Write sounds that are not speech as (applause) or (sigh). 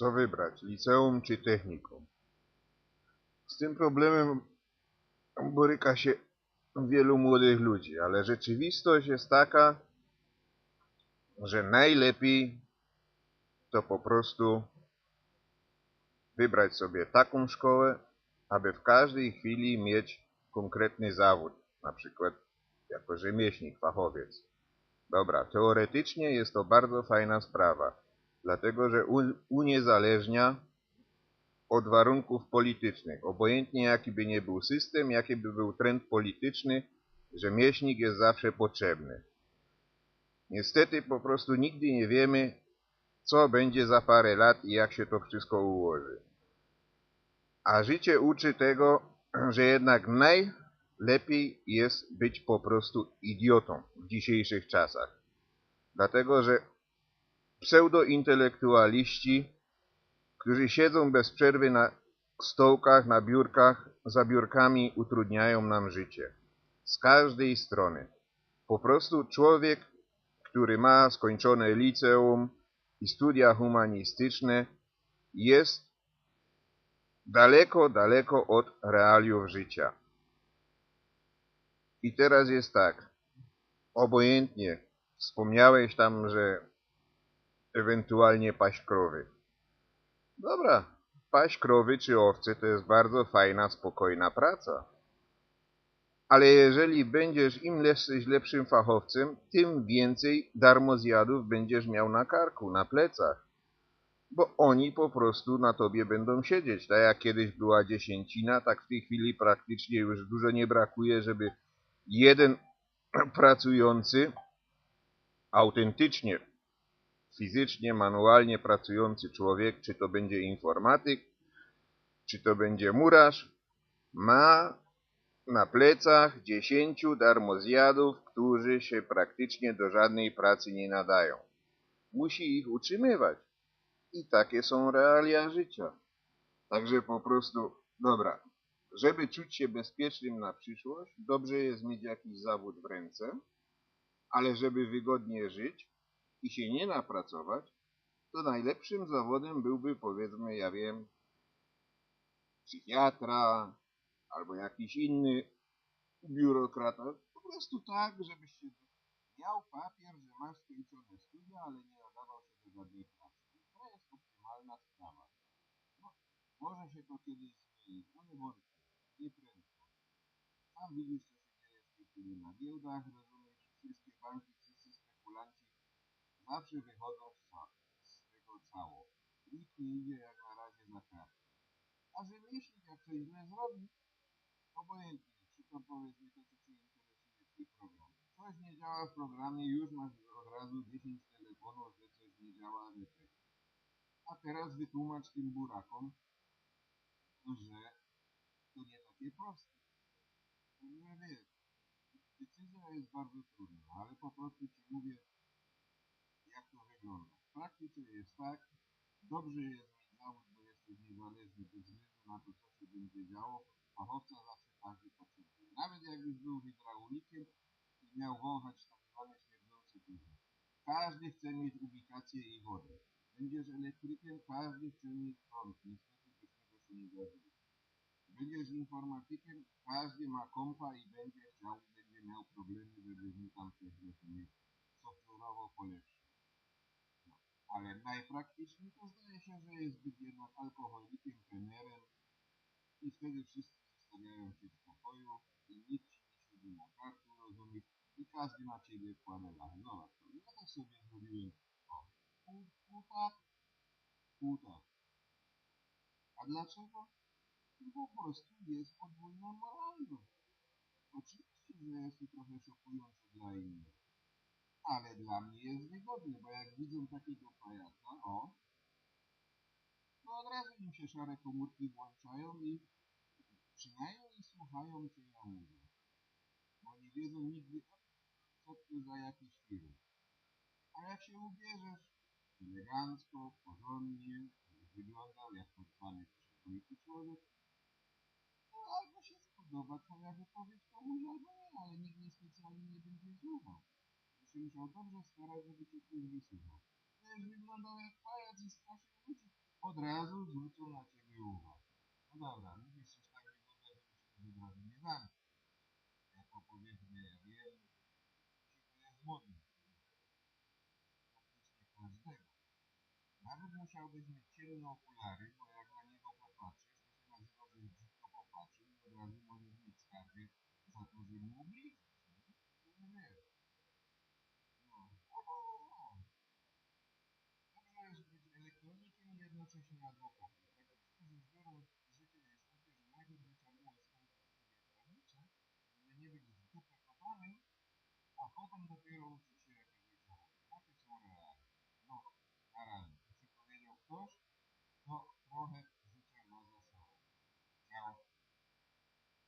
Co wybrać, liceum czy technikum? Z tym problemem boryka się wielu młodych ludzi, ale rzeczywistość jest taka, że najlepiej to po prostu wybrać sobie taką szkołę, aby w każdej chwili mieć konkretny zawód, na przykład jako rzemieślnik, fachowiec. Dobra, teoretycznie jest to bardzo fajna sprawa, dlatego że uniezależnia od warunków politycznych. Obojętnie jaki by nie był system, jaki by był trend polityczny, rzemieślnik jest zawsze potrzebny. Niestety po prostu nigdy nie wiemy, co będzie za parę lat i jak się to wszystko ułoży. A życie uczy tego, (clears throat) że jednak najlepiej jest być po prostu idiotą w dzisiejszych czasach. Dlatego, że pseudointelektualiści, którzy siedzą bez przerwy na stołkach, na biurkach, za biurkami utrudniają nam życie. Z każdej strony. Po prostu człowiek, który ma skończone liceum i studia humanistyczne, jest daleko, daleko od realiów życia. I teraz jest tak. Obojętnie. Wspomniałeś tam, że ewentualnie paść krowy. Dobra, paść krowy czy owce to jest bardzo fajna, spokojna praca. Ale jeżeli będziesz im jesteś lepszym fachowcem, tym więcej darmozjadów będziesz miał na karku, na plecach. Bo oni po prostu na tobie będą siedzieć. Tak jak kiedyś była dziesięcina, tak w tej chwili praktycznie już dużo nie brakuje, żeby jeden (clears throat) pracujący, autentycznie, fizycznie, manualnie pracujący człowiek, czy to będzie informatyk, czy to będzie murarz, ma na plecach dziesięciu darmozjadów, którzy się praktycznie do żadnej pracy nie nadają. Musi ich utrzymywać. I takie są realia życia. Także po prostu, dobra, żeby czuć się bezpiecznym na przyszłość, dobrze jest mieć jakiś zawód w ręce, ale żeby wygodnie żyć i się nie napracować, to najlepszym zawodem byłby, powiedzmy, ja wiem, psychiatra albo jakiś inny biurokrata. Po prostu tak, żebyś się miał papier, że masz skończone studia, ale nie nadawał się do żadnej pracy. To jest optymalna sprawa. No, może się to kiedyś zmienić, ale wątpię, nie prędko. Sam widzisz, co się dzieje tej chwili na giełdach, rozumiesz, wszystkie banki, wszyscy spekulanci zawsze wychodzą z, tego cało. Nikt nie idzie jak na razie za kartę. A rzemieślnik jak coś źle zrobi, obojętnie, czy to powiedzmy to, co Cię interesuje w tej programie. Coś nie działa w programie, już masz od razu 10 telefonów, że coś nie działa, że coś. A teraz wytłumacz tym burakom, że to nie takie proste. Także wiesz, decyzja jest bardzo trudna, ale po prostu Ci mówię, praktyce jest tak, dobrze jest mieć zawód, bo jesteś niezależny bez względu na to, co się będzie działo. Fachowca zawsze każdy potrzebuje. Nawet jakbyś był hydraulikiem i miał wąchać tak zwane śmierdzące gówno. Każdy chce mieć ubikację i wodę. Będziesz elektrykiem, każdy chce mieć prąd. Niestety bez tego się nie da żyć. Będziesz informatykiem, każdy ma kompa i będzie chciał, będzie miał problemy, żeby mu tam coś rozumieć software'owo polepszyć. No. Ale najpraktyczniej to zdaje się, że jest być jednak alkoholikiem, trenerem i wtedy wszyscy zostawiają cię w spokoju i nikt ci nie siedzi na karku, rozumiesz? I każdy na ciebie kładę lachę. Zobacz, to ja tak sobie zrobiłem o, pół, pół tak, pół tak. A dlaczego? No po prostu jest podwójna moralność. Oczywiście, że jest to trochę szokujące dla innych. Ale dla mnie jest wygodne, bo jak widzą takiego pajaca, o, to od razu im się szare komórki włączają i przynajmniej słuchają, co ja mówię. Bo nie wiedzą nigdy, co to za jakiś film. A jak się ubierzesz elegancko, porządnie, wyglądał jak zwany przyzwoity człowiek, no albo się spodoba twoja wypowiedź komuś, albo nie, ale nikt mnie specjalnie nie będzie słuchał. Się musiał dobrze starać, żeby cię ktoś wysłuchał. Będziesz wyglądał jak pajac i straszył ludzi. od razu zwrócą na ciebie uwagę. No dobra, lubisz coś tak wygląda, żeby się od razu nie zamknąć. Jako powiedzmy, ja wiem, ci to jest modny. Praktycznie każdego. Nawet musiałbyś mieć ciemne okulary, bo jak na niego popatrzysz, to się nazywa, że brzydko popatrzył i od razu możesz mieć skargę za to, że mu ubliżasz. nie? To nie wiesz. No. O, Dobrze jest być jednocześnie adwokatem. Tak krótko rzecz biorąc, życie jest takie, że najpierw skończyć studia prawnicze, żeby nie być w dupę kopanym, a potem dopiero uczyć się jakiegoś zawodu. Takie są realia. No, na razie. Czy powiedział ktoś?